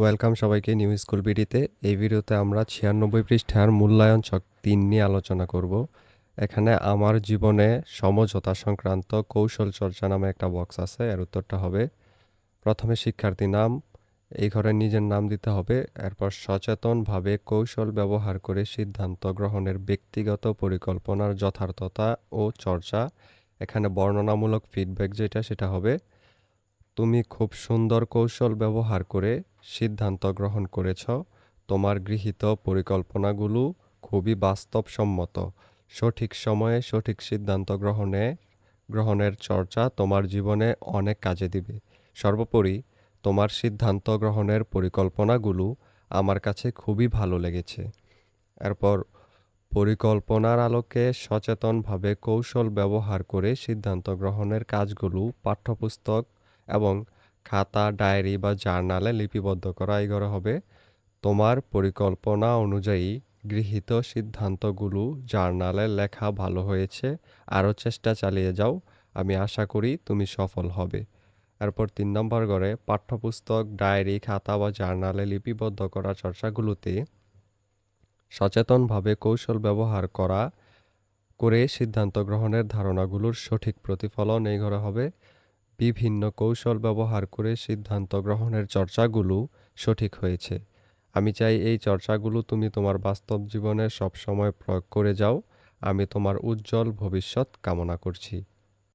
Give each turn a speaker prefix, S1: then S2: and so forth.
S1: Welcome সবাইকে new school বিডিতে। এই ভিডিওতে আমরা ছিয়ানব্বই পৃষ্ঠার মূল্যায়ন চক তিন নিয়ে আলোচনা করব। এখানে আমার জীবনে সমঝোতা সংক্রান্ত কৌশল চর্চা নামে একটা বক্স আছে, এর উত্তরটা হবে, প্রথমে শিক্ষার্থী নাম, এই ঘরে নিজের নাম দিতে হবে, এরপর সচেতনভাবে কৌশল ব্যবহার করে সিদ্ধান্ত গ্রহণের ব্যক্তিগত পরিকল্পনার যথার্থতা ও চর্চা, এখানে বর্ণনামূলক ফিডব্যাক যেটা সেটা হবে, তুমি খুব সুন্দর কৌশল ব্যবহার করে সিদ্ধান্ত গ্রহণ করেছ, তোমার গৃহীত পরিকল্পনাগুলো খুবই বাস্তবসম্মত। সঠিক সময়ে সঠিক সিদ্ধান্ত গ্রহণে, গ্রহণের চর্চা তোমার জীবনে অনেক কাজে দিবে। সর্বোপরি, তোমার সিদ্ধান্ত গ্রহণের পরিকল্পনাগুলো আমার কাছে খুবই ভালো লেগেছে। এরপর, পরিকল্পনার আলোকে সচেতনভাবে কৌশল ব্যবহার করে সিদ্ধান্ত গ্রহণের কাজগুলো, পাঠ্যপুস্তক এবং খাতা, ডায়েরি বা জার্নালে লিপিবদ্ধ করা এগুলো হবে। তোমার পরিকল্পনা অনুযায়ী গৃহীত সিদ্ধান্তগুলো জার্নালে লেখা ভালো হয়েছে, আরও চেষ্টা চালিয়ে যাও। আমি আশা করি তুমি সফল হবে। এরপর তিন নম্বর ঘরে পাঠ্যপুস্তক, ডায়েরি, খাতা বা জার্নালে লিপিবদ্ধ করা চর্চাগুলোতে সচেতনভাবে কৌশল ব্যবহার করা করে সিদ্ধান্ত গ্রহণের ধারণাগুলোর সঠিক প্রতিফলন এই ঘরে হবে। বিভিন্ন কৌশল ব্যবহার করে সিদ্ধান্ত গ্রহণের চর্চাগুলো সঠিক হয়েছে। আমি চাই এই চর্চাগুলো তুমি তোমার বাস্তব জীবনে সবসময় প্রয়োগ করে যাও। আমি তোমার উজ্জ্বল ভবিষ্যৎ কামনা করছি।